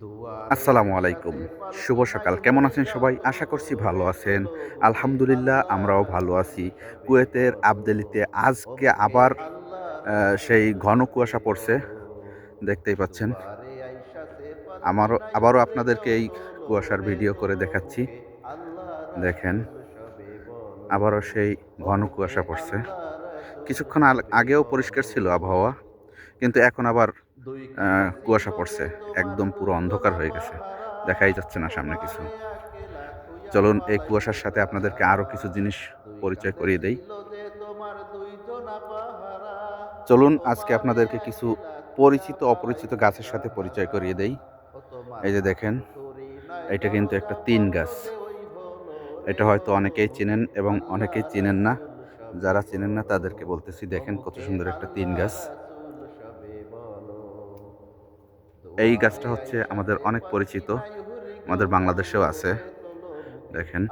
আসসালামু আলাইকুম শুভ সকাল। কেমন আছেন সবাই? আশা করছি ভালো আছেন। আলহামদুলিল্লাহ, আমরাও ভালো আছি। কুয়েতের আবদেলিতে আজকে আবার সেই ঘন কুয়াশা পড়ছে, দেখতেই পাচ্ছেন। আমারও, আবারও আপনাদেরকে এই কুয়াশার ভিডিও করে দেখাচ্ছি। দেখেন, আবারও সেই ঘন কুয়াশা পড়ছে। কিছুক্ষণ আগেও পরিষ্কার ছিল আবহাওয়া, কিন্তু এখন আবার কুয়াশা পড়ছে। একদম পুরো অন্ধকার হয়ে গেছে। দেখাই যাচ্ছে না সামনে কিছু। চলুন এই কুয়াশার সাথে আপনাদেরকে আরও কিছু জিনিস পরিচয় করিয়ে দেই। চলুন আজকে আপনাদেরকে কিছু পরিচিত, অপরিচিত গাছের সাথে পরিচয় করিয়ে দেই। এই যে দেখেন, এটা কিন্তু একটা তিন গাছ। এটা হয়তো অনেকেই চেনেন এবং অনেকেই চেনেন না। যারা চেনেন না তাদেরকে বলতেছি, দেখেন কত সুন্দর একটা তিন গাছ। এই গাছটা হচ্ছে আমাদের অনেক পরিচিত, আমাদের বাংলাদেশেও আছে। দেখেন,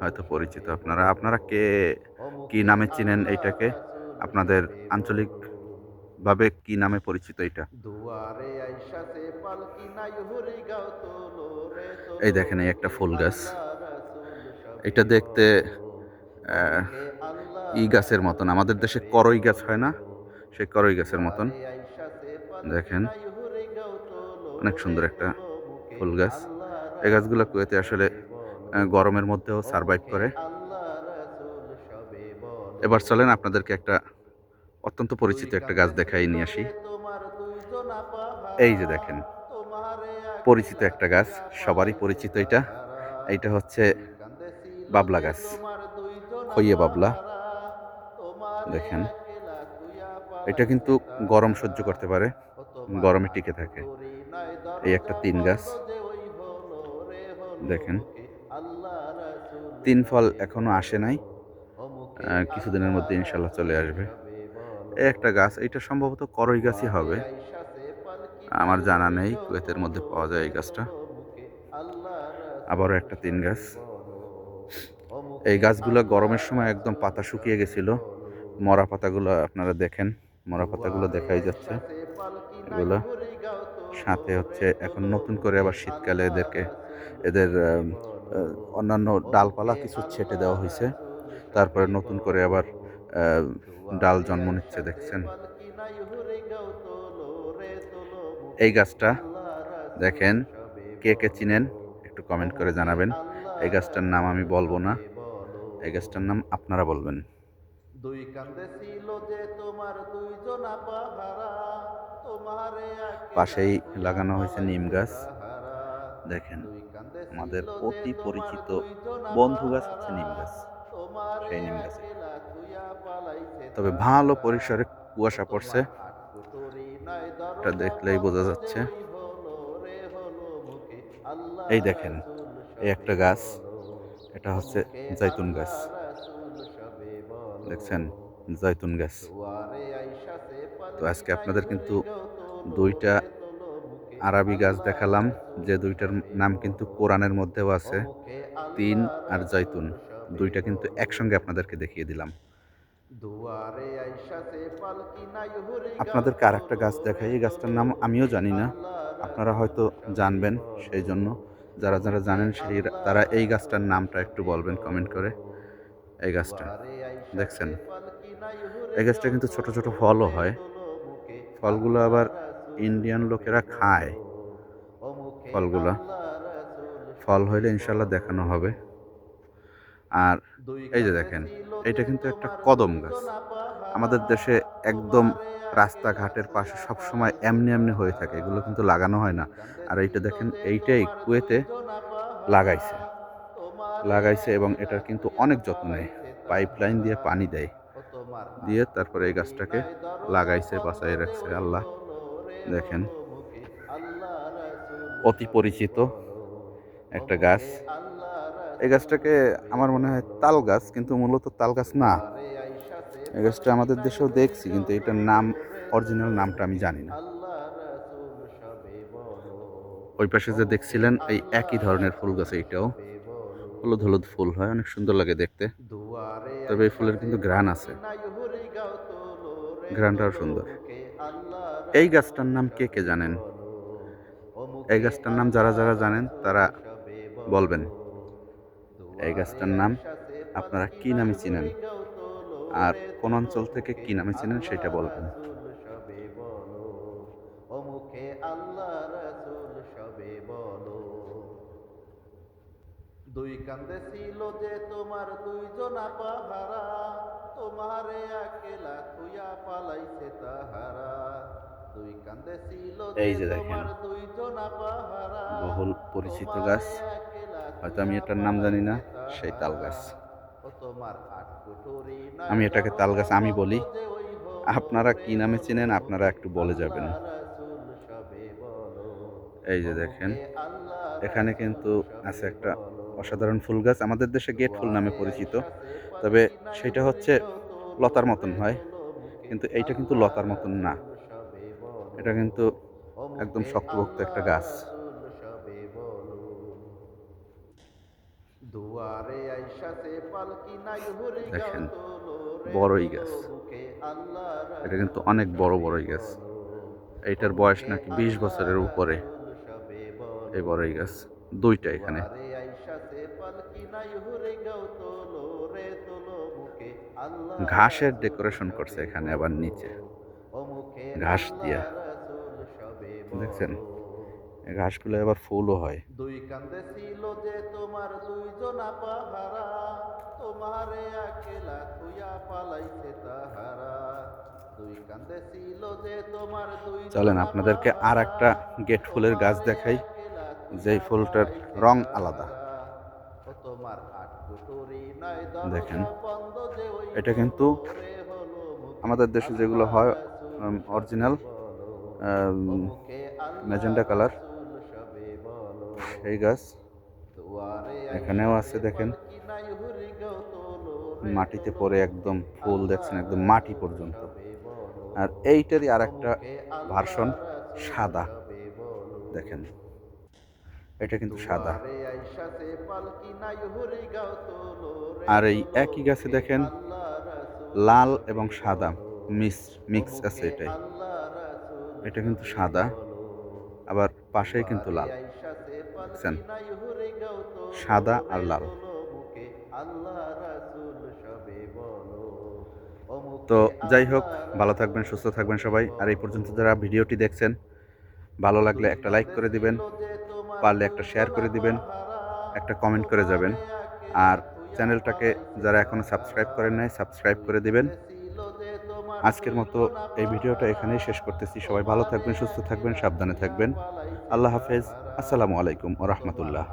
হয়তো পরিচিত আপনারা। আপনারা কে, কি নামে চিনেন এইটাকে? আপনাদের আঞ্চলিকভাবে কি নামে পরিচিত এটা এই দেখেন, এই একটা ফুল গাছ। এটা দেখতে ই গাছের মতন। আমাদের দেশে করই গাছ হয় না? সেই করই গাছের মতন। দেখেন অনেক সুন্দর একটা ফুল গাছ। এই গাছগুলো কুয়েতে আসলে গরমের মধ্যেও সারভাইভ করে। এবার চলেন আপনাদেরকে একটা অত্যন্ত পরিচিত একটা গাছ দেখাই, নিয়ে আসি। এই যে দেখেন, পরিচিত একটা গাছ, সবারই পরিচিত এটা। এইটা হচ্ছে বাবলা গাছ, খইয়ে বাবলা। দেখেন, এটা কিন্তু গরম সহ্য করতে পারে, গরমে টিকে থাকে। এই একটা তিন গাছ। দেখেন, তিন ফল এখনও আসে নাই। কিছুদিনের মধ্যে ইনশাল্লাহ চলে আসবে। এই একটা গাছ, এটা সম্ভবত করই গাছই হবে। আমার জানা নেই, কুয়েতের মধ্যে পাওয়া যায় এই গাছটা। আবারও একটা তিন গাছ। এই গাছগুলো গরমের সময় একদম পাতা শুকিয়ে গেছিল। মরা পাতাগুলো আপনারা দেখেন, মরা পাতাগুলো দেখাই যাচ্ছে। এগুলো সাথে হচ্ছে এখন নতুন করে আবার শীতকালে এদেরকে, এদের অন্যান্য ডালপালা কিছু ছেটে দেওয়া হয়েছে। তারপরে নতুন করে আবার ডাল জন্ম নিচ্ছে, দেখছেন? এই গাছটা দেখেন, কে কে চিনেন একটু কমেন্ট করে জানাবেন। এই গাছটার নাম আমি বলব না। এই গাছটার নাম আপনারা বলবেন। দুই কান্দে ছিল যে তোমার দুইজন পাহারা পাশেই লাগানো হয়েছে নিম গাছ। দেখেন, আমাদের অতি পরিচিত বন্ধু গাছ হচ্ছে নিম গাছ। সেই নিম গাছ। তবে ভালো পরিসরে কুয়াশা পড়ছে। এটা দেখলেই বোঝা যাচ্ছে। এই দেখেন, এই একটা গাছ। এটা হচ্ছে জৈতুন গাছ। দেখছেন? জৈতুন গাছ। তো আজকে আপনাদের কিন্তু দুইটা আরবি গাছ দেখালাম, যে দুইটার নাম কিন্তু কোরআনের মধ্যেও আছে, তিন আর জৈতুন দুইটা কিন্তু একসঙ্গে আপনাদেরকে দেখিয়ে দিলাম। আপনাদেরকে আর একটা গাছ দেখাই, এই গাছটার নাম আমিও জানি না, আপনারা হয়তো জানবেন সেই জন্য। যারা যারা জানেন সেই তারা এই গাছটার নামটা একটু বলবেন কমেন্ট করে, এই গাছটা। দেখছেন? এই গাছটা কিন্তু ছোট ছোট ফলও হয়। ফলগুলো আবার ইন্ডিয়ান লোকেরা খায়। ফলগুলো। ফল হইলে ইনশাল্লাহ দেখানো হবে। আর এই যে দেখেন এটা কিন্তু একটা কদম গাছ। আমাদের দেশে একদম রাস্তাঘাটের পাশে সব সময় এমনি এমনি হয়ে থাকে। এগুলো কিন্তু লাগানো হয় না। আর এইটা দেখেন, এইটাই কুয়েতে লাগাইছে। লাগাইছে এবং এটার কিন্তু অনেক যত্ন নেয়। পাইপ লাইন দিয়ে পানি দেয়। দিয়ে তারপরে এই গাছটাকে লাগাইছে, বাঁচাই রাখছে, আল্লাহ। দেখেন, অতি পরিচিত একটা গাছ। এই গাছটাকে আমার মনে হয় তাল গাছ, কিন্তু মূলত তাল গাছ না। এই গাছটা আমাদের দেশেও দেখছি, কিন্তু এটার নাম অরিজিনাল নামটা আমি জানি না। ওই পাশে যে দেখছিলেন, এই একই ধরনের ফুল গাছ এইটাও। হলুদ হলুদ ফুল হয়, অনেক সুন্দর লাগে দেখতে। তবে এই ফুলের কিন্তু গ্রান আছে। ঘ্রাণটাও সুন্দর। এই গাছটার নাম কে কে জানেন? এই গাছটার নাম যারা যারা জানেন, তারা বলবেন। এই গাছটার নাম আপনারা কি নামে চিনেন? আর কোন অঞ্চল থেকে কি নামে চিনেন, সেটা বলবেন। দুই কান্দে ছিল যে তোমার দুইজনা পাহারা তোমারে একেলা থুইয়া পালাইছে তাহারা। দুই কান্দে ছিল এই যে দেখেন, বহুল পরিচিত গাছ। হয়তো আমি এটার নাম জানি না সেই তাল গাছ। আমি এটাকে তাল গাছ আমি বলি। আপনারা কি নামে চিনেন আপনারা একটু বলে যাবেন। এই যে দেখেন এখানে কিন্তু আছে একটা অসাধারণ ফুল গাছ। আমাদের দেশে গেট ফুল নামে পরিচিত। তবে সেটা হচ্ছে লতার মতন হয় কিন্তু এইটা কিন্তু লতার মতন না। এটা কিন্তু একদম শক্তপোক্ত একটা গাছ। দেখেন, বড়ই গাছ। এটা কিন্তু অনেক বড় বড়ই গাছ। এইটার বয়স নাকি বিশ বছরের উপরে এই বড়ই গাছ। দুইটা এখানে। ঘাসের ডেকোরেশন করছে এখানে আবার নিচে। ঘাস দিয়া। দেখছেন? ঘাসগুলো আবার ফুলও হয়। দুই কান্দে ছিল যে তোমার দুইজনা পাহারা তোমারে পালাইছে তাহারা। চলেন আপনাদেরকে আর একটা গেট ফুলের গাছ দেখাই। যেই ফুলটার রং আলাদা। দেখেন, এটা কিন্তু আমাদের দেশে যেগুলো হয় অরিজিনাল ম্যাজেন্ডা কালার। সেই গাছ এখানেও আছে দেখেন। মাটিতে পড়ে একদম ফুল দেখছেন একদম মাটি পর্যন্ত। আর এইটারই আর একটা ভার্সন সাদা। দেখেন। এটা কিন্তু সাদা। আর এই একই গাছে দেখেন লাল এবং সাদা মিক্স মিক্স আছে এটাই। এটা কিন্তু সাদা আবার পাশেই কিন্তু লাল। দেখছেন? সাদা আর লাল। তো যাই হোক ভালো থাকবেন সুস্থ থাকবেন সবাই। আর এই পর্যন্ত যারা ভিডিওটি দেখছেন ভালো লাগলে একটা লাইক করে দিবেন। পারলে একটা শেয়ার করে দিবেন, একটা কমেন্ট করে যাবেন। আর চ্যানেলটাকে যারা এখনও সাবস্ক্রাইব করেন নাই সাবস্ক্রাইব করে দিবেন। আজকের মতো এই ভিডিওটা এখানেই শেষ করতেছি। সবাই ভালো থাকবেন, সুস্থ থাকবেন, সাবধানে থাকবেন। আল্লাহ হাফেজ। আসসালামু আলাইকুম ও রহমতুল্লাহ।